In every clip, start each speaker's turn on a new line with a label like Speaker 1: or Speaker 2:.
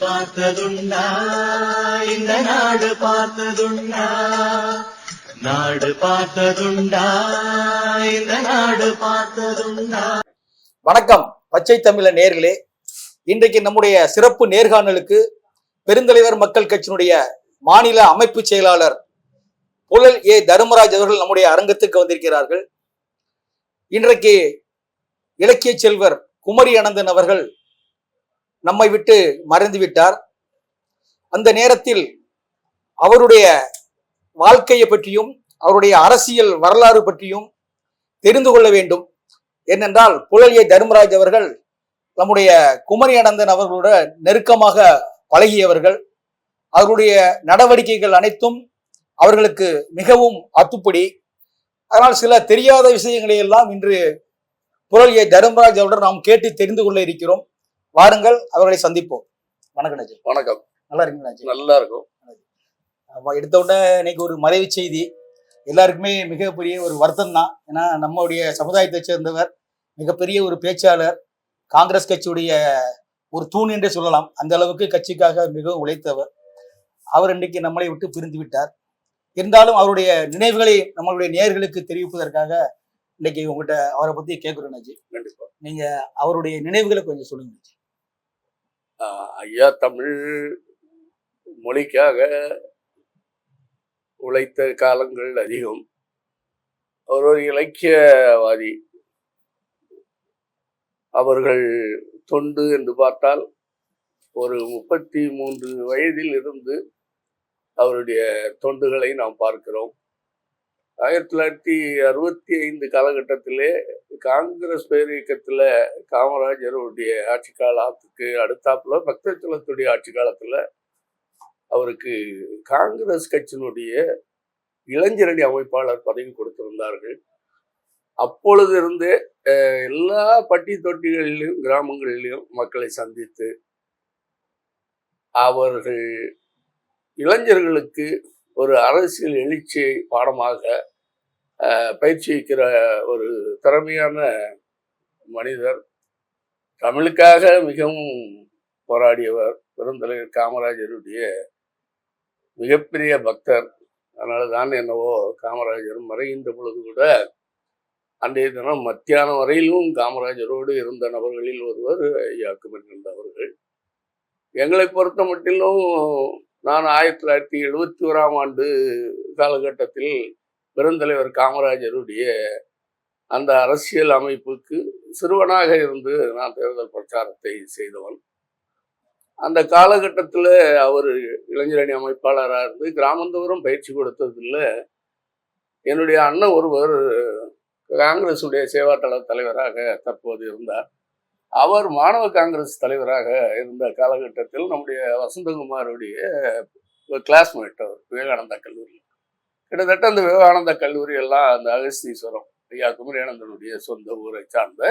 Speaker 1: பார்த்ததுண்டா? இந்த நாடு பார்த்ததுண்டா? நாடு பார்த்ததுண்டா? இந்த நாடு பார்த்ததுண்டா?
Speaker 2: வணக்கம் பச்சை தமிழ நேர்களே. இன்றைக்கு நம்முடைய சிறப்பு நேர்காணலுக்கு பெருந்தலைவர் மக்கள் கட்சியினுடைய மாநில அமைப்பு செயலாளர் புழல் ஏ. தர்மராஜ் அவர்கள் நம்முடைய அரங்கத்துக்கு வந்திருக்கிறார்கள். இன்றைக்கு இலக்கிய செல்வர் குமரி அனந்தன் அவர்கள் நம்மை விட்டு மறைந்து விட்டார் அந்த நேரத்தில் அவருடைய வாழ்க்கையை பற்றியும் அவருடைய அரசியல் வரலாறு பற்றியும் தெரிந்து கொள்ள வேண்டும். ஏனென்றால் புழலியை தர்மராஜ் அவர்கள் நம்முடைய குமரி அனந்தன் அவர்களோட நெருக்கமாக பழகியவர்கள். அவருடைய நடவடிக்கைகள் அனைத்தும் அவர்களுக்கு மிகவும் அத்துப்படி. அதனால் சில தெரியாத விஷயங்களை எல்லாம் இன்று புரளியை தர்மராஜ் அவருடன் நாம் கேட்டு தெரிந்து கொள்ள இருக்கிறோம். வாருங்கள் அவர்களை சந்திப்போம். வணக்கம் நஜி
Speaker 3: வணக்கம்.
Speaker 2: நல்லா இருக்கீங்களா நஜி
Speaker 3: நல்லா இருக்கும்.
Speaker 2: எடுத்த உடனே இன்னைக்கு ஒரு மறைவு செய்தி. எல்லாருக்குமே மிகப்பெரிய ஒரு வருத்தம் தான். ஏன்னா நம்முடைய சமுதாயத்தை சேர்ந்தவர் மிகப்பெரிய ஒரு பேச்சாளர் காங்கிரஸ் கட்சியுடைய ஒரு தூண் என்றே சொல்லலாம். அந்த அளவுக்கு கட்சிக்காக மிகவும் உழைத்தவர். அவர் இன்றைக்கு நம்மளை விட்டு பிரிந்து விட்டார். இருந்தாலும் அவருடைய நினைவுகளை நம்மளுடைய நேயர்களுக்கு தெரிவிப்பதற்காக இன்னைக்கு உங்ககிட்ட அவரை பத்தி கேட்கிறோம் நஜி
Speaker 3: கண்டிப்பா.
Speaker 2: நீங்க அவருடைய நினைவுகளை கொஞ்சம் சொல்லுங்க நஜி
Speaker 3: ஐயா தமிழ் மொழிக்காக உழைத்த காலங்கள் அதிகம். அவர் ஒரு இலக்கியவாதி. அவர்கள் தொண்டு என்று பார்த்தால் ஒரு முப்பத்தி மூன்று வயதில் இருந்து அவருடைய தொண்டுகளை நாம் பார்க்கிறோம். ஆயிரத்தி தொள்ளாயிரத்தி அறுபத்தி ஐந்து காலகட்டத்திலே காங்கிரஸ் பேரியக்கத்தில் காமராஜருடைய ஆட்சி காலத்துக்கு அடுத்தாப்புல பக்தச்சலத்துடைய ஆட்சி காலத்தில் அவருக்கு காங்கிரஸ் கட்சியினுடைய இளைஞரணி அமைப்பாளர் பதவி கொடுத்திருந்தார்கள். அப்பொழுது இருந்தே எல்லா பட்டி தொட்டிகளிலும் கிராமங்களிலும் மக்களை சந்தித்து அவர்கள் இளைஞர்களுக்கு ஒரு அரசியல் எழுச்சியை பாடமாக பயிற்சி பயிற்சிக்கிற ஒரு திறமையான மனிதர். தமிழுக்காக மிகவும் போராடியவர் பெருந்தலைவர் காமராஜருடைய மிகப்பெரிய பக்தர். அதனால தான் என்னவோ காமராஜர் மறைகின்ற பொழுது கூட அன்றைய தினம் மத்தியானம் வரையிலும் காமராஜரோடு இருந்த நபர்களில் ஒருவர் ஐயா குமரன் அவர்கள். எங்களை பொறுத்த மட்டிலும் நான் ஆயிரத்தி தொள்ளாயிரத்தி எழுபத்தி ஓராம் ஆண்டு காலகட்டத்தில் பெருந்தலைவர் காமராஜருடைய அந்த அரசியல் அமைப்புக்கு சிறுவனாக இருந்து நான் தேர்தல் பிரச்சாரத்தை செய்தவன். அந்த காலகட்டத்தில் அவர் இளைஞரணி அமைப்பாளராக இருந்து கிராமந்தோறும் பயிற்சி கொடுத்ததில் என்னுடைய அண்ணன் ஒருவர் காங்கிரஸுடைய சேவாட்டள தலைவராக தற்போது இருந்தார். அவர் மாணவ காங்கிரஸ் தலைவராக இருந்த காலகட்டத்தில் நம்முடைய வசந்தகுமாருடைய கிளாஸ்மேட் அவர் விவேகானந்தா கல்லூரியில். கிட்டத்தட்ட அந்த விவேகானந்தா கல்லூரி எல்லாம் அந்த அகஸ்தீஸ்வரம் ஐயா குமரியானந்தனுடைய சொந்த ஊரை சார்ந்த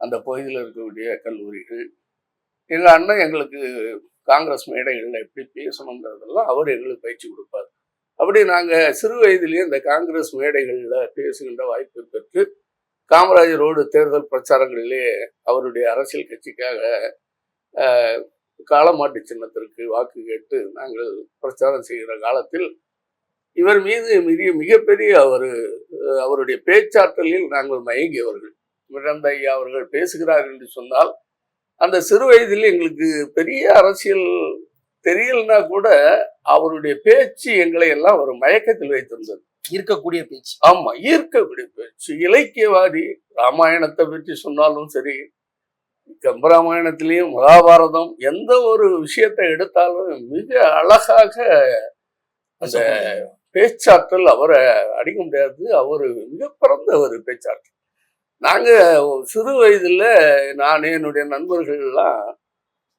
Speaker 3: அந்த பகுதியில் இருக்கக்கூடிய கல்லூரிகள். எங்கள் அண்ணன் எங்களுக்கு காங்கிரஸ் மேடைகளில் எப்படி பேசணுங்கிறதெல்லாம் அவர் எங்களுக்கு பயிற்சி கொடுப்பார். அப்படி நாங்கள் சிறு வயதிலேயே இந்த காங்கிரஸ் மேடைகளில் பேசுகின்ற வாய்ப்பு பெற்று காமராஜரோடு தேர்தல் பிரச்சாரங்களிலே அவருடைய அரசியல் கட்சிக்காக காலமாட்டு காளமாட்டு சின்னத்திற்கு வாக்கு கேட்டு நாங்கள் பிரச்சாரம் செய்கிற காலத்தில் இவர் மீது மிக மிகப்பெரிய அஹ், அவருடைய பேச்சாற்றலில் நாங்கள் மயங்கியவர்கள். மிரந்த ஐயா அவர்கள் பேசுகிறார் என்று சொன்னால் அந்த சிறு வயதில் எங்களுக்கு பெரிய அரசியல் தெரியலனா கூட அவருடைய பேச்சு எங்களை எல்லாம் ஒரு மயக்கத்தில் வைத்திருந்தது.
Speaker 2: இருக்கக்கூடிய பேச்சு.
Speaker 3: ஆமா ஈர்க்கக்கூடிய பேச்சு. இலக்கியவாதி ராமாயணத்தை பற்றி சொன்னாலும் சரி கம்பராமாயணத்திலையும் மகாபாரதம் எந்த ஒரு விஷயத்தை எடுத்தாலும் மிக அழகாக அந்த பேச்சாற்றல் அவரை அடிக்க முடியாது. அவர் மிக பிறந்த ஒரு பேச்சாற்றல். நாங்க சிறு வயதுல நான் என்னுடைய நண்பர்கள் எல்லாம்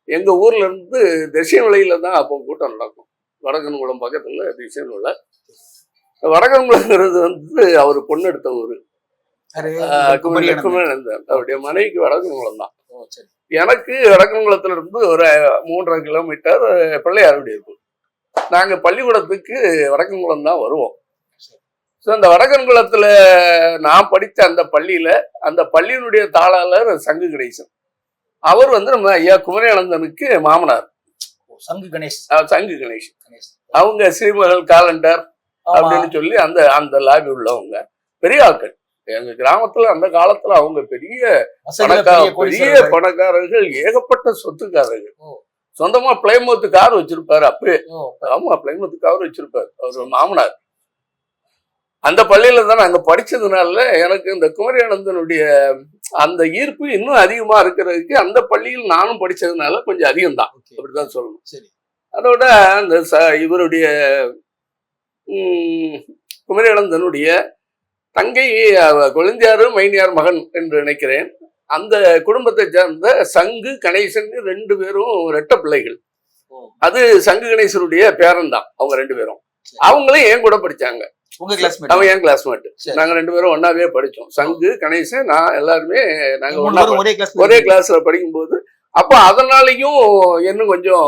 Speaker 3: எங்க ஊர்ல இருந்து திசைநிலையில தான் அப்போ கூட்டம் நடக்கும். வடக்கன்குளம் பக்கத்துல திசைநிலை வடக்கன்குளங்கிறது வந்து அவர் பொண்ணு எடுத்த ஊர். அவருடைய மனைவிக்கு வடக்கன்குளம் தான். எனக்கு வடக்கன்குளத்துல இருந்து ஒரு மூன்றரை கிலோமீட்டர் பிள்ளையாருடைய இருக்கும் நாங்க பள்ளிக்கூடத்துக்கு வடக்கன்குளம் தான் வருவோம். ஸோ அந்த வடக்கன்குளத்துல நான் படித்த அந்த பள்ளியில அந்த பள்ளியினுடைய தாளாளர் சங்கு கணேசன். அவர் வந்து நம்ம ஐயா குமரியானந்தனுக்கு மாமனார்.
Speaker 2: சங்கு கணேஷ்.
Speaker 3: சங்கு கணேஷ். அவங்க ஸ்ரீமகள் காலண்டர். அப்படின்னு சொல்லி அந்த அந்த லாபி உள்ளவங்க. பெரிய ஆட்கள். எங்க கிராமத்துல அந்த காலத்துல அவங்க பெரிய
Speaker 2: வசதியில
Speaker 3: பணக்கா
Speaker 2: பெரிய.
Speaker 3: பணக்காரர்கள் ஏகப்பட்ட சொத்துக்காரர்கள். சொந்தமா பிளைமூத்து கார் வச்சிருப்பாரு அப்பவே.
Speaker 2: ஓ,
Speaker 3: ஆமா பிளைமூத்து கார் வச்சிருப்பாரு. அவர் மாமனார். அந்த பள்ளியில தான் நாங்க படிச்சதுனால எனக்கு இந்த குமரியானந்தனுடைய அந்த ஈர்ப்பு இன்னும் அதிகமா இருக்கிறதுக்கு அந்த பள்ளியில் நானும் படிச்சதுனால கொஞ்சம் அதிகம் தான். அப்படிதான் சொல்லணும்.
Speaker 2: சரி.
Speaker 3: அதோட அந்த ச- இவருடைய குமரியானந்தனுடைய தங்கை கொழுந்தியாரு மைனியார் மகன் என்று நினைக்கிறேன். அந்த குடும்பத்தை சேர்ந்த சங்கு கணேசன் ரெண்டு பேரும் ரெட்ட பிள்ளைகள். அது சங்கு கணேசனுடைய பேரன் தான் அவங்க ரெண்டு பேரும். அவங்களும் என் கூட படிச்சாங்க.
Speaker 2: உங்க கிளாஸ்மேட்
Speaker 3: அவன் என் கிளாஸ்மேட். நாங்க ரெண்டு பேரும் ஒன்னாவே படிச்சோம். சங்கு கணேசன் நான் எல்லாருமே நாங்க
Speaker 2: ஒரே கிளாஸ்
Speaker 3: ஒரே கிளாஸ்ல படிக்கும்போது அப்ப அதனாலயும் இன்னும் கொஞ்சம்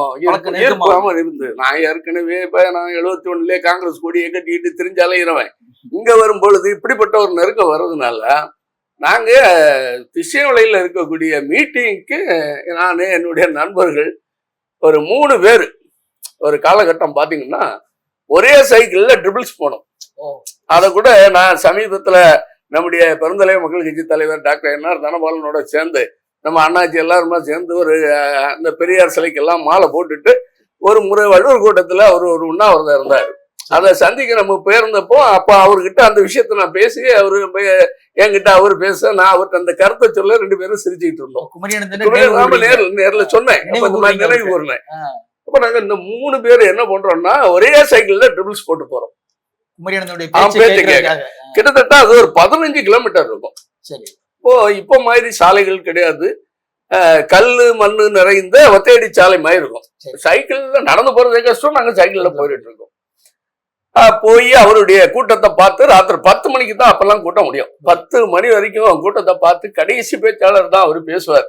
Speaker 3: ஈர்ப்பாம இருந்து நான் ஏற்கனவே இப்ப நான் எழுபத்தி ஒண்ணுலயே காங்கிரஸ் கொடியை கட்டிட்டு திரிஞ்சு அலையிறவன் இங்க வரும் பொழுது இப்படிப்பட்ட ஒரு நெருக்கம் வர்றதுனால நாங்க திசைவலையில இருக்கக்கூடிய மீட்டிங்க்கு நான் என்னுடைய நண்பர்கள் ஒரு மூணு பேர் ஒரு காலகட்டம் பாத்தீங்கன்னா ஒரே சைக்கிள்ல ட்ரிபிள்ஸ் போனோம். அதை கூட நான் சமீபத்துல நம்முடைய பெருந்தலைவர் மக்கள் கட்சி தலைவர் டாக்டர் என்ஆர் தனபாலனோட சேர்ந்து நம்ம அண்ணாச்சி எல்லாருமா சேர்ந்து ஒரு அந்த பெரியார் சிலைக்கு எல்லாம் மாலை போட்டுட்டு ஒரு முறை வள்ளுவர் கூட்டத்துல அவர் ஒரு உண்ணாவிரதம் இருந்தார் அதை சந்திக்க நம்ம போயிருந்தப்போ அப்ப அவர்கிட்ட அந்த விஷயத்த நான் பேசி அவரு என்கிட்ட அவர் பேச நான் அவர்கிட்ட அந்த கருத்தை சொல்ல ரெண்டு பேரும் சிரிச்சுக்கிட்டு இருந்தோம். நாம நேர்ல நேர்ல சொன்னேன்.
Speaker 2: நினைவு ஆ.
Speaker 3: அப்ப நாங்க இந்த மூணு பேர் என்ன பண்றோம்னா ஒரே சைக்கிள்ல ட்ரிபிள்ஸ் போட்டு போறோம். கிட்டத்தட்ட அது ஒரு பதினஞ்சு கிலோமீட்டர் இருக்கும். இப்போ இப்போ மாதிரி சாலைகள் கிடையாது. கல்லு மண்ணு நிறைந்த ஒத்தையடி சாலை மாதிரி இருக்கும். சைக்கிள்ல நடந்து போறதே கஷ்டம். நாங்க சைக்கிள்ல போயிட்டு இருக்கோம் போய் அவருடைய கூட்டத்தை பார்த்து ராத்திரி பத்து மணிக்கு தான் அப்பெல்லாம் கூட்டம் முடியும். பத்து மணி வரைக்கும் கூட்டத்தை பார்த்து கடைசி பேச்சாளர் தான் அவர் பேசுவார்.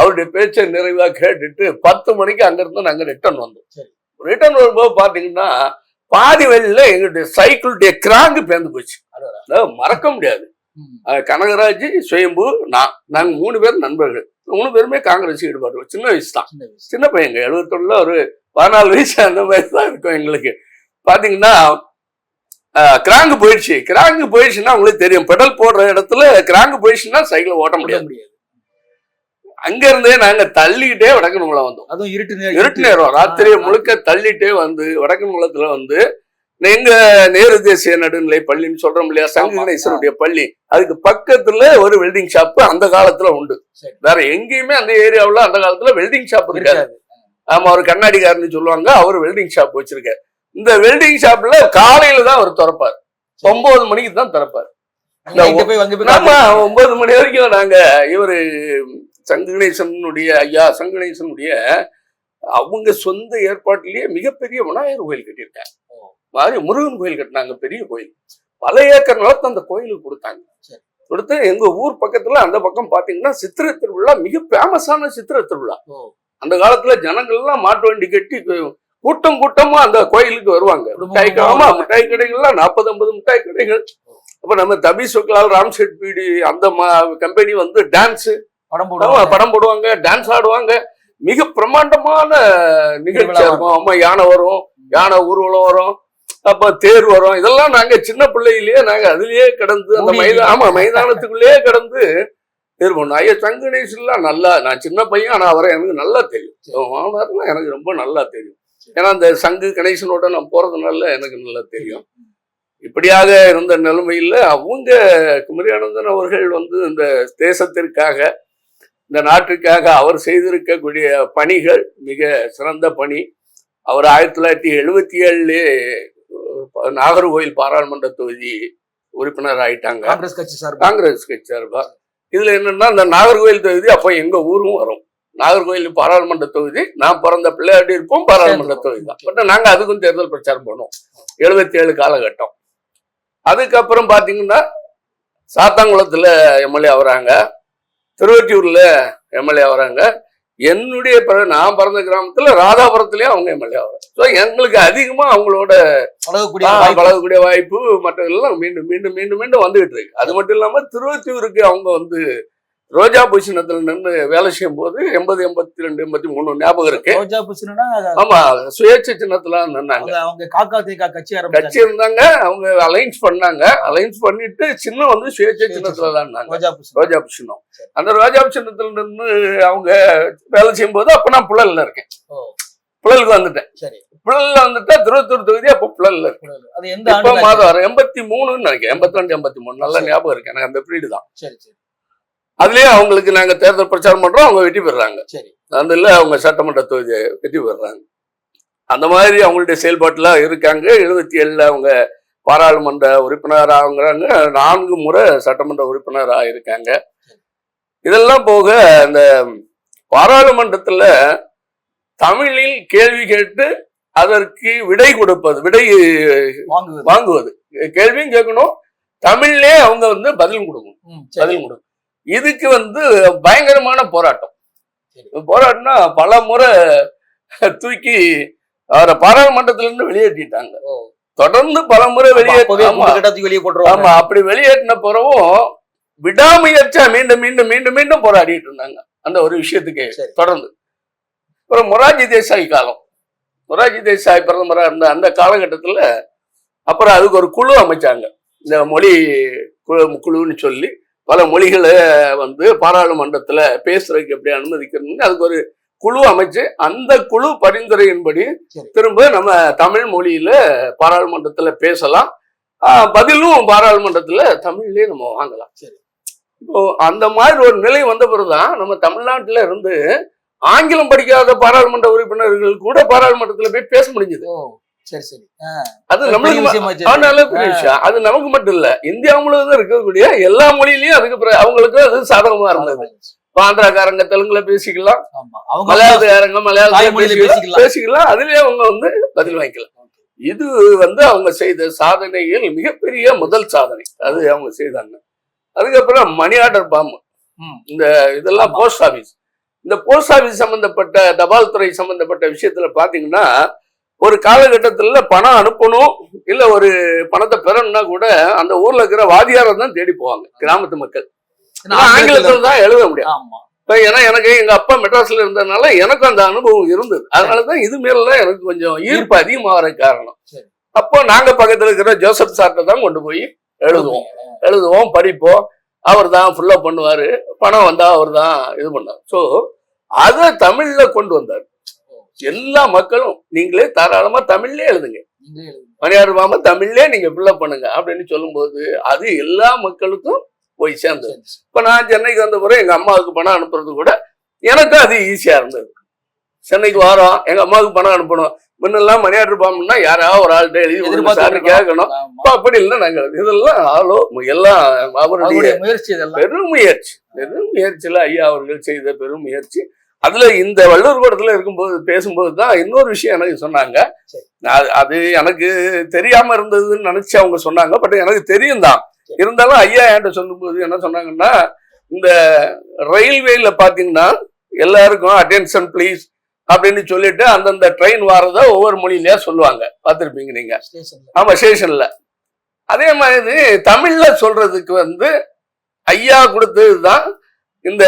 Speaker 3: அவருடைய பேச்சை நிறைவா கேட்டுட்டு பத்து மணிக்கு அங்கிருந்து நாங்க ரிட்டர்ன் வந்தோம். ரிட்டர்ன் வரும்போது பாத்தீங்கன்னா பாதி வழியில எங்களுடைய சைக்கிளுடைய கிராங்கு பேர்ந்து போச்சு. மறக்க முடியாது. கனகராஜ் சுயம்பு நான் நாங்க மூணு பேர் நண்பர்கள். மூணு பேருமே காங்கிரஸ் ஈடுபாடு சின்ன வயசு தான்.
Speaker 2: சின்ன
Speaker 3: பையங்க எழுபத்தொன்னுல ஒரு பதினாலு வயசு அந்த மாதிரி தான் இருக்கும் எங்களுக்கு. பாத்தீங்கன்னா கிராங்கு போயிடுச்சு. கிராங்கு போயிடுச்சுன்னா உங்களுக்கு தெரியும். பெடல் போடுற இடத்துல கிராங்கு போயிடுச்சுன்னா சைக்கிள் ஓட்ட முடியாது.
Speaker 2: முடியாது.
Speaker 3: அங்க இருந்தே நாங்க தள்ளிக்கிட்டே வடக்கணுங்கள வந்தோம்.
Speaker 2: அதுவும் இருட்டு நேரம்
Speaker 3: இருட்டு நேரம். ராத்திரி முழுக்க தள்ளிட்டே வந்து வடக்கணுங்களத்துல வந்து எங்க நேரு தேசிய நடுநிலை பள்ளின்னு சொல்றோம் இல்லையா? சங்க. கணேசனுடைய பள்ளி. அதுக்கு பக்கத்துல ஒரு வெல்டிங் ஷாப் அந்த காலத்துல உண்டு. வேற எங்கேயுமே அந்த ஏரியாவுல அந்த காலத்துல வெல்டிங் ஷாப் இருக்காது. ஆமா அவர் கண்ணாடிக்காரன்னு சொல்லுவாங்க. அவர் வெல்டிங் ஷாப் வச்சிருக்காரு. இந்த வெல்டிங் ஷாப்ல காலையில தான் அவர் திறப்பார் ஒன்பது மணிக்கு தான் திறப்பார்
Speaker 2: காத்திருக்கீங்க.
Speaker 3: ஒன்பது மணி வரைக்கும் நாங்க இவரு சங்கணேசனுடைய ஐயா சங்கணேசனுடைய அவங்க சொந்த ஏற்பாட்டிலேயே மிகப்பெரிய விநாயகர் கோயில் கட்டியிருக்காங்க. மாதிரி முருகன் கோயில் கட்டினாங்க பெரிய கோயில் பல ஏக்கர் நிலத்தை அந்த கோயிலுக்கு கொடுத்தாங்க. கொடுத்து எங்க ஊர் பக்கத்துல அந்த பக்கம் பாத்தீங்கன்னா சித்திரை திருவிழா மிக ஃபேமஸான சித்திரை திருவிழா. அந்த காலத்துல ஜனங்கள் எல்லாம் மாட்டு வண்டி கட்டி கூட்டம் கூட்டமா அந்த கோயிலுக்கு வருவாங்க. மிட்டாய் ஆமா மிட்டாய் கடைகள்லாம் நாற்பது ஐம்பது மிட்டாய் கடைகள். அப்ப நம்ம தபீஸ் வக்கலால் ராம்செட் பீடி அந்த கம்பெனி வந்து டான்ஸ்
Speaker 2: படம் போடுவாங்க.
Speaker 3: படம் போடுவாங்க டான்ஸ் ஆடுவாங்க. மிக பிரம்மாண்டமான நிகழ்ச்சியா இருக்கும். ஆமா யானை வரும் யானை ஊர்வலம் வரும். அப்ப தேர் வரும். இதெல்லாம் நாங்க சின்ன பிள்ளையிலேயே நாங்க அதுலயே கிடந்து அந்த மைதான ஆமா மைதானத்துக்குள்ளேயே கிடந்து தேர் பண்ணோம் ஐயா சங்கணேஸ்லாம் நல்லா நான் சின்ன பையன் ஆனா அவரை எனக்கு நல்லா தெரியும். மாமனார்லாம் எனக்கு ரொம்ப நல்லா தெரியும். ஏன்னா அந்த சங்கு கணேசனோட நான் போறதுனால எனக்கு நல்லா தெரியும். இப்படியாக இருந்த நிலைமையில அவங்க குமரியானந்தன் அவர்கள் வந்து இந்த தேசத்திற்காக இந்த நாட்டுக்காக அவர் செய்திருக்கக்கூடிய பணிகள் மிக சிறந்த பணி. அவர் ஆயிரத்தி தொள்ளாயிரத்தி எழுபத்தி ஏழுலே நாகர்கோவில் பாராளுமன்ற தொகுதி உறுப்பினர் ஆயிட்டாங்க.
Speaker 2: காங்கிரஸ் கட்சி சார்
Speaker 3: காங்கிரஸ் கட்சி சார்பா. இதுல என்னன்னா இந்த நாகர்கோவில் தொகுதி அப்போ எங்க ஊரும் வரும். நாகர்கோவில் பாராளுமன்ற தொகுதி நான் பிறந்த பிள்ளையாடி இருப்போம் பாராளுமன்ற தொகுதி தான். பட் நாங்க அதுக்கும் தேர்தல் பிரச்சாரம் பண்ணோம் எழுபத்தி ஏழு காலகட்டம். அதுக்கப்புறம் பாத்தீங்கன்னா சாத்தாங்குளத்துல எம்எல்ஏ ஆகுறாங்க. திருவொற்றியூர்ல எம்எல்ஏ ஆகுறாங்க. என்னுடைய பிற- நான் பிறந்த கிராமத்துல ராதாபுரத்துலயும் அவங்க எம்எல்ஏ ஆகுறாங்க. ஸோ எங்களுக்கு அதிகமா அவங்களோட
Speaker 2: பழகக்கூடிய.
Speaker 3: பழகக்கூடிய வாய்ப்பு. மற்றதெல்லாம் மீண்டும் மீண்டும் மீண்டும் மீண்டும் வந்துகிட்டு இருக்கு. அது மட்டும் இல்லாம திருவத்தியூருக்கு அவங்க வந்து ரோஜா பூஷணத்துல நின்று வேலை செய்யும் போது எண்பது எண்பத்தி ரெண்டு எண்பத்தி மூணு ஞாபகம் இருக்கு.
Speaker 2: ரோஜா புஷ்னா
Speaker 3: ஆமா சுயேட்சை சின்னத்துல நின்னாங்க.
Speaker 2: அவங்க காக்கா தேக்கா கட்சி
Speaker 3: கட்சி இருந்தாங்க அவங்க அலைன்ஸ் பண்ணாங்க. அலைன்ஸ் பண்ணிட்டு சின்னம் வந்து சுயேட்சை சின்னத்துல தான்
Speaker 2: ரோஜா
Speaker 3: ரோஜா சின்னம் அந்த ரோஜா சின்னத்துல நின்று அவங்க வேலை செய்யும் போது அப்ப நான் புழல்ல இருக்கேன். புழலுக்கு வந்துட்டேன்.
Speaker 2: சரி.
Speaker 3: புழல்ல வந்துட்டா திருவத்தூர் தொகுதி அப்ப புழல்ல இருக்கு.
Speaker 2: எந்த
Speaker 3: மாதம் எண்பத்தி மூணுன்னு நினைக்கிறேன். எண்பத்தி ரெண்டு எண்பத்தி மூணு. நல்ல ஞாபகம் இருக்கு. எனக்கு அந்த பீரியடு தான்.
Speaker 2: சரி சரி.
Speaker 3: அதுலயே அவங்களுக்கு நாங்க தேர்தல் பிரச்சாரம் பண்றோம் அவங்க வெற்றி பெறுறாங்க.
Speaker 2: சரி.
Speaker 3: அதுல அவங்க சட்டமன்ற தொகுதியை வெற்றி பெறுறாங்க. அந்த மாதிரி அவங்களுடைய செயல்பாட்டுல இருக்காங்க. எழுபத்தி ஏழுல அவங்க பாராளுமன்ற உறுப்பினர் ஆகுறாங்க. நான்கு முறை சட்டமன்ற உறுப்பினர் ஆயிருக்காங்க. இதெல்லாம் போக அந்த பாராளுமன்றத்துல தமிழில் கேள்வி கேட்டு அதற்கு விடை கொடுப்பது விடை
Speaker 2: வாங்குவது.
Speaker 3: கேள்வியும் கேட்கணும். தமிழ்லே அவங்க வந்து பதில் கொடுக்கணும். பதில் கொடுக்கணும். இதுக்கு வந்து பயங்கரமான போராட்டம். போராட்டம்னா பல முறை தூக்கி அவரை பாராளுமன்றத்துல இருந்து வெளியேற்றிட்டாங்க. தொடர்ந்து பல முறை
Speaker 2: வெளியே
Speaker 3: ஆமா அப்படி வெளியேற்றின பிறகும் விடாமுயற்சியா மீண்டும் மீண்டும் மீண்டும் மீண்டும் போராடிட்டு இருந்தாங்க. அந்த ஒரு விஷயத்துக்கு. தொடர்ந்து. அப்புறம் மொராஜி தேசாய் காலம். மொராஜி தேசாய் பிரதமரா இருந்த அந்த காலகட்டத்துல அப்புறம் அதுக்கு ஒரு குழு அமைச்சாங்க. இந்த மொழி குழு குழுன்னு சொல்லி பல மொழிகளை வந்து பாராளுமன்றத்துல பேசுறதுக்கு எப்படி அனுமதிக்கணும்னு அதுக்கு ஒரு குழு அமைச்சு அந்த குழு பரிந்துரையின்படி. திரும்ப நம்ம தமிழ் மொழியில பாராளுமன்றத்துல பேசலாம் பதிலும் பாராளுமன்றத்துல தமிழ்லயே நம்ம வாங்கலாம்
Speaker 2: சரி.
Speaker 3: இப்போ அந்த மாதிரி ஒரு நிலை வந்த பிறகுதான் நம்ம தமிழ்நாட்டுல இருந்து ஆங்கிலம் படிக்காத பாராளுமன்ற உறுப்பினர்கள் கூட பாராளுமன்றத்துல போய் பேச முடிஞ்சது
Speaker 2: சரி சரி.
Speaker 3: அது நம்மளுக்கு ம-
Speaker 2: விஷயமாச்சு.
Speaker 3: அதனால பெரிய விஷயம். அது நமக்கு மட்டும் இல்ல. இந்தியா முழுவதும் இருக்கக்கூடிய எல்லா மொழியிலயும் அதுக்கு அவங்களுக்கு அது சாதகமா இருந்தது. ஆந்திராக்காரங்க தெலுங்குல பேசிக்கலாம். மலையாளத்துக்காரங்க மலையாளத்துல பேசிக்கலாம்.
Speaker 2: பேசிக்கலாம்.
Speaker 3: அதுலயே அவங்க வந்து பதில் வாங்கிக்கலாம். இது வந்து அவங்க செய்த சாதனையில் மிகப்பெரிய முதல் சாதனை. அது அவங்க செய்தாங்க. அதுக்கப்புறம் மணி ஆர்டர் பாம்பு
Speaker 2: ம்.
Speaker 3: இந்த இதெல்லாம். Post office. இந்த போஸ்ட் ஆபீஸ் சம்பந்தப்பட்ட தபால் துறை சம்பந்தப்பட்ட விஷயத்துல பாத்தீங்கன்னா ஒரு காலகட்டத்துல பணம் அனுப்பணும் இல்ல ஒரு பணத்தை பெறணும்னா கூட அந்த ஊர்ல இருக்கிற வாதியாரை தான் தேடி போவாங்க கிராமத்து மக்கள்.
Speaker 2: ஆங்கிலத்துல
Speaker 3: தான் எழுத முடியும்.
Speaker 2: ஆமா.
Speaker 3: இப்ப ஏன்னா எனக்கு எங்க அப்பா மெட்ராஸ்ல இருந்ததுனால எனக்கும் அந்த அனுபவம் இருந்தது. அதனாலதான் இது மேல எனக்கு கொஞ்சம் ஈர்ப்பு அதிகமாகிற காரணம். அப்போ நாங்க பக்கத்துல இருக்கிற ஜோசப் சார்ட்ட தான் கொண்டு போய் எழுதுவோம். எழுதுவோம் படிப்போம். அவர் தான் ஃபுல்லா பண்ணுவாரு. பணம் வந்தா அவர் தான் இது பண்ணார் ஸோ அதை தமிழ்ல கொண்டு வந்தார். எல்லா மக்களும் நீங்களே தாராளமா தமிழ்லயே எழுதுங்க. மணியார் மாமா தமிழ்லயே நீங்க ஃபில்லப் பண்ணுங்க அப்படின்னு சொல்லும்போது அது எல்லா மக்களுக்கும் போய் சேர்ந்தது.
Speaker 2: சரி, சரி.
Speaker 3: இப்ப நான் சென்னைக்கு வந்த பிறகு எங்க அம்மாவுக்கு பணம் அனுப்புறது கூட எனக்கும் அது ஈஸியா இருந்தது. சென்னைக்கு வரோம் எங்க அம்மாவுக்கு பணம் அனுப்பணும். முன்னெல்லாம் மணியாட்டு பாம்புன்னா யாராவது ஒரு ஆள்கிட்ட எழுதி சார்னு கேட்கணும். அப்படி இல்லை நாங்கள் இதெல்லாம் ஆளோ எல்லாம் அவருடைய
Speaker 2: முயற்சி
Speaker 3: பெரும் முயற்சி. பெரும் முயற்சியில ஐயா அவர்கள் செய்த பெரும் முயற்சி. அதுல இந்த வள்ளூர் கூடத்துல இருக்கும்போது பேசும்போது தான் இன்னொரு விஷயம் எனக்கு சொன்னாங்க. அது- எனக்கு தெரியாம இருந்ததுன்னு நினைச்சு அவங்க சொன்னாங்க. பட் எனக்கு தெரியும் தான். இருந்தாலும் ஐயா என்கிட்ட சொல்லும்போது என்ன சொன்னாங்கன்னா இந்த ரயில்வேல பாத்தீங்கன்னா எல்லாருக்கும் அட்டென்ஷன் ப்ளீஸ் அப்படின்னு சொல்லிட்டு அந்தந்த ட்ரெயின் வாரத ஒவ்வொரு மொழியிலயா சொல்லுவாங்க. பார்த்திருப்பீங்க நீங்க. ஆமா ஸ்டேஷன்ல. அதே மாதிரி தமிழ்ல சொல்றதுக்கு வந்து ஐயா கொடுத்ததுதான் இந்த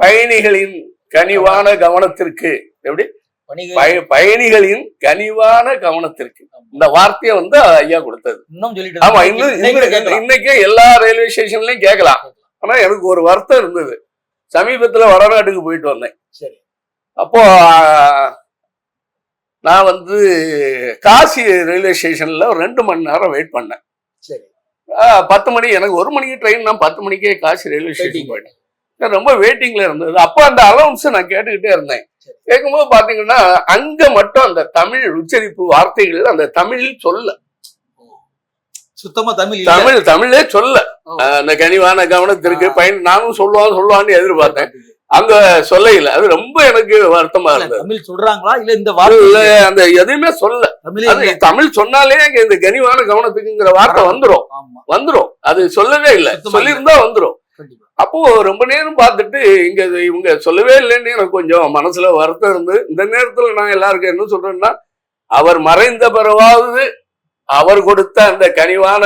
Speaker 3: பயணிகளின் கனிவான கவனத்திற்கு. எப்படி? பயணிகளின் கனிவான கவனத்திற்கு. இந்த வார்த்தையை வந்து ஐயா கொடுத்தது. ஆமா. இன்னும்
Speaker 2: இன்னைக்கு
Speaker 3: எல்லா ரயில்வே ஸ்டேஷன்லயும் கேட்கலாம். ஆனா எனக்கு ஒரு வருத்தம் இருந்தது. சமீபத்துல வடநாட்டுக்கு போயிட்டு வந்தேன். அப்போ நான் வந்து காசி ரயில்வே ஸ்டேஷன்ல ஒரு ரெண்டு மணி நேரம் வெயிட் பண்ணேன். பத்து மணி எனக்கு ஒரு மணிக்கு ட்ரெயின் நான் பத்து மணிக்கே காசி ரயில்வே ஸ்டேஷன். போயிட்டேன். ரொம்ப வெயிட்டிங்ல இருந்தது. அப்போ அந்த அலவுன்ஸ் நான் கேட்டுக்கிட்டே இருந்தேன். கேட்கும்போது பாத்தீங்கன்னா அங்க மட்டும் அந்த தமிழ் உச்சரிப்பு வார்த்தைகள் அந்த தமிழில் சொல்ல.
Speaker 2: சுத்தமா தமிழ்.
Speaker 3: தமிழ் தமிழே சொல்ல. அந்த கனிவான கவனத்திற்கு. பயன் நானும் சொல்லுவான் சொல்லுவான்னு எதிர்பார்த்தேன். அங்க சொல்லையில. அது ரொம்ப எனக்கு வருத்தமா இருந்தது.
Speaker 2: தமிழ் சொல்றாங்களா? இல்ல இந்த வார்த்தை
Speaker 3: அந்த எதுவுமே சொல்ல.
Speaker 2: தமிழே.
Speaker 3: தமிழ் சொன்னாலே இந்த கனிவான கவனத்துக்குங்கிற வார்த்தை வந்துரும்.
Speaker 2: ஆமா.
Speaker 3: வந்துரும். அது சொல்லவே இல்ல. சொல்லியிருந்தா
Speaker 2: கண்டிப்பா
Speaker 3: அப்போ ரொம்ப நேரம் பார்த்துட்டு இங்க இது இவங்க சொல்லவே இல்லைன்னு எனக்கு கொஞ்சம் மனசுல வருத்தம் இருந்து இந்த நேரத்துல நான் எல்லாருக்கும் என்ன சொல்றேன்னா அவர் மறைந்த பிறவாவது அவர் கொடுத்த அந்த கனிவான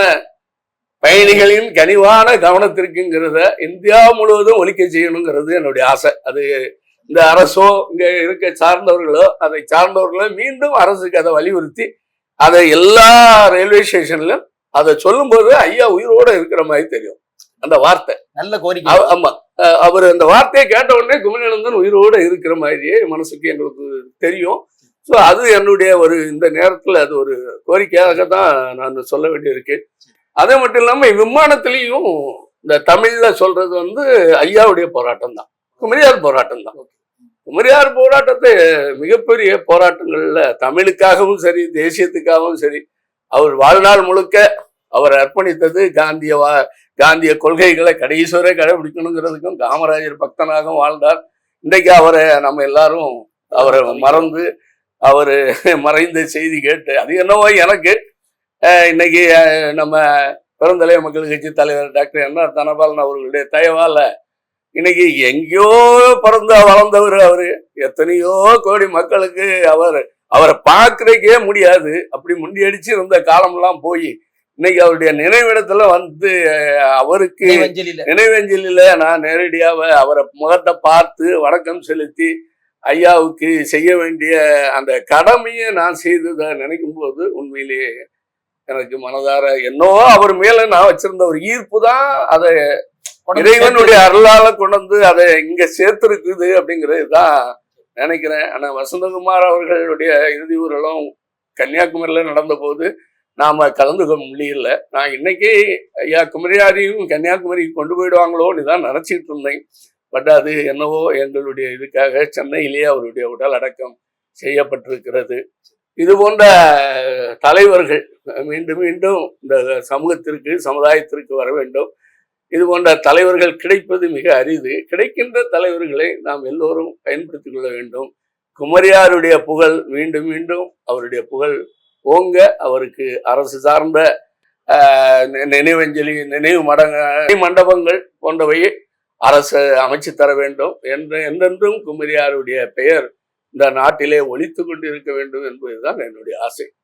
Speaker 3: பயணிகளின் கனிவான கவனத்திற்குங்கிறத இந்தியா முழுவதும் ஒழிக்க செய்யணுங்கிறது என்னுடைய ஆசை. அது இந்த அரசோ இங்க இருக்க சார்ந்தவர்களோ அதை சார்ந்தவர்களோ மீண்டும் அரசுக்கு அதை வலியுறுத்தி அதை எல்லா ரயில்வே ஸ்டேஷன்லயும் அதை சொல்லும்போது ஐயா உயிரோட இருக்கிற மாதிரி தெரியும். அந்த வார்த்தை.
Speaker 2: நல்ல கோரிக்கை.
Speaker 3: ஆமா. அவர் அந்த வார்த்தையை கேட்ட உடனே குமரநந்தன் உயிரோட இருக்கிற மாதிரியே மனசுக்கு எங்களுக்கு தெரியும். ஸோ அது என்னுடைய ஒரு இந்த நேரத்துல அது ஒரு கோரிக்கையாக தான் நான் சொல்ல வேண்டியிருக்கு. அதே மட்டும் இல்லாம விமானத்திலையும் இந்த தமிழ்ல சொல்றது வந்து ஐயாவுடைய போராட்டம் தான். குமரியார் போராட்டம் தான். குமரியார் போராட்டத்தை மிகப்பெரிய போராட்டங்கள்ல தமிழுக்காகவும் சரி தேசியத்துக்காகவும் சரி அவர் வாழ்நாள் முழுக்க அவர் அர்ப்பணித்தது காந்திய காந்திய கொள்கைகளை கடைசுவரை கடைபிடிக்கணுங்கிறதுக்கும் காமராஜர் பக்தனாகவும் வாழ்ந்தார். இன்றைக்கு அவரை நம்ம எல்லாரும் அவரை மறந்து அவர் மறைந்த செய்தி கேட்டு அது என்னவோ எனக்கு இன்னைக்கு நம்ம பெருந்தலைவர் மக்கள் கட்சி தலைவர் டாக்டர் என்ஆர் தனபாலன் அவர்களுடைய தயவால இன்னைக்கு எங்கேயோ பிறந்த வளர்ந்தவர் அவர். எத்தனையோ கோடி மக்களுக்கு அவர் அவரை பார்க்கறக்கே முடியாது. அப்படி முண்டியடிச்சு இருந்த காலம்லாம் போய் இன்னைக்கு அவருடைய நினைவிடத்துல வந்து அவருக்கு நினைவஞ்சலில நான் நேரடியாக அவரை முகத்தை பார்த்து வணக்கம் செலுத்தி ஐயாவுக்கு செய்ய வேண்டிய அந்த கடமையை நான் செய்ததை நினைக்கும் போது உண்மையிலேயே எனக்கு மனதார என்னவோ அவர் மேல நான் வச்சிருந்த ஒரு ஈர்ப்பு தான் அதை இறைவனுடைய அருளால கொண்டு வந்து அதை இங்க சேர்த்திருக்குது அப்படிங்கிறது தான் நினைக்கிறேன். ஆனா வசந்தகுமார் அவர்களுடைய இறுதி ஊரலும் கன்னியாகுமரியில நடந்த போது நாம் கலந்து கொள்ள முடியல நான் இன்னைக்கு ஐயா குமரியாரையும் கன்னியாகுமரிக்கு கொண்டு போயிடுவாங்களோன்னு தான் நினைச்சிட்டு இருந்தேன். பட் அது என்னவோ எங்களுடைய இதுக்காக சென்னையிலேயே அவருடைய உடல் அடக்கம் செய்யப்பட்டிருக்கிறது. இது போன்ற தலைவர்கள் மீண்டும் மீண்டும் இந்த சமூகத்திற்கு சமுதாயத்திற்கு வர வேண்டும். இது போன்ற தலைவர்கள் கிடைப்பது மிக அரிது. கிடைக்கின்ற தலைவர்களை நாம் எல்லோரும் பயன்படுத்திக் கொள்ள வேண்டும். குமரியாருடைய புகழ் மீண்டும் மீண்டும் அவருடைய புகழ் ஓங்க அவருக்கு அரசு சார்ந்த நினைவஞ்சலி நினைவு மடங்க மண்டபங்கள் போன்றவையை அரசு அமைச்சு தர வேண்டும். என்று என்றென்றும் குமரியாருடைய பெயர் இந்த நாட்டிலே ஒழித்து கொண்டிருக்க வேண்டும் என்பதுதான் என்னுடைய ஆசை.